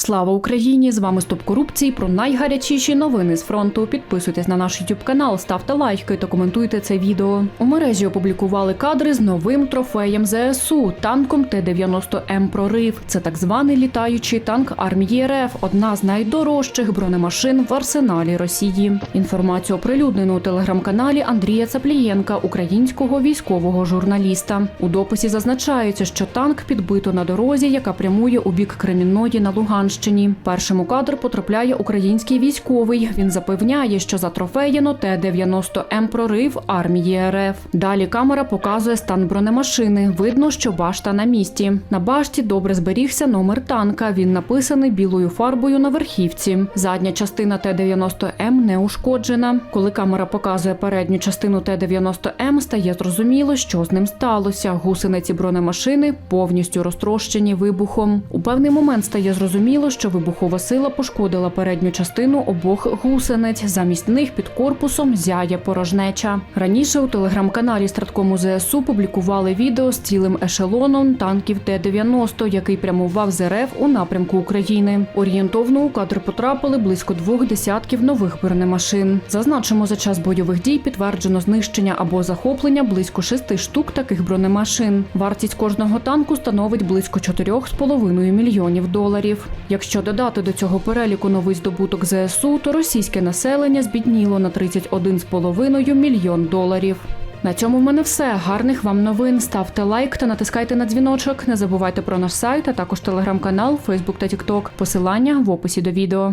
Слава Україні! З вами Стоп корупції про найгарячіші новини з фронту. Підписуйтесь на наш YouTube канал, ставте лайки та коментуйте це відео. У мережі опублікували кадри з новим трофеєм ЗСУ танком Т-90М Прорив. Це так званий літаючий танк армії РФ, одна з найдорожчих бронемашин в арсеналі Росії. Інформацію оприлюднено у телеграм-каналі Андрія Цаплієнка, українського військового журналіста. У дописі зазначається, що танк підбито на дорозі, яка прямує у бік Кремінної на Луганщині. Першим у кадр потрапляє український військовий. Він запевняє, що затрофеєно Т-90М прорив армії РФ. Далі камера показує стан бронемашини. Видно, що башта на місці. На башті добре зберігся номер танка. Він написаний білою фарбою на верхівці. Задня частина Т-90М не ушкоджена. Коли камера показує передню частину Т-90М, стає зрозуміло, що з ним сталося. Гусениці бронемашини повністю розтрощені вибухом. У певний момент стає зрозуміло, що вибухова сила пошкодила передню частину обох гусениць. Замість них під корпусом зяє порожнеча. Раніше у телеграм-каналі Страткому ЗСУ публікували відео з цілим ешелоном танків Т-90, який прямував з РФ у напрямку України. Орієнтовно у кадр потрапили близько двох десятків нових бронемашин. Зазначимо, за час бойових дій підтверджено знищення або захоплення близько шести штук таких бронемашин. Вартість кожного танку становить близько 4,5 мільйонів доларів. Якщо додати до цього переліку новий здобуток ЗСУ, то російське населення збідніло на 31,5 мільйон доларів. На цьому в мене все. Гарних вам новин. Ставте лайк та натискайте на дзвіночок. Не забувайте про наш сайт, а також телеграм-канал, Фейсбук та Тікток. Посилання в описі до відео.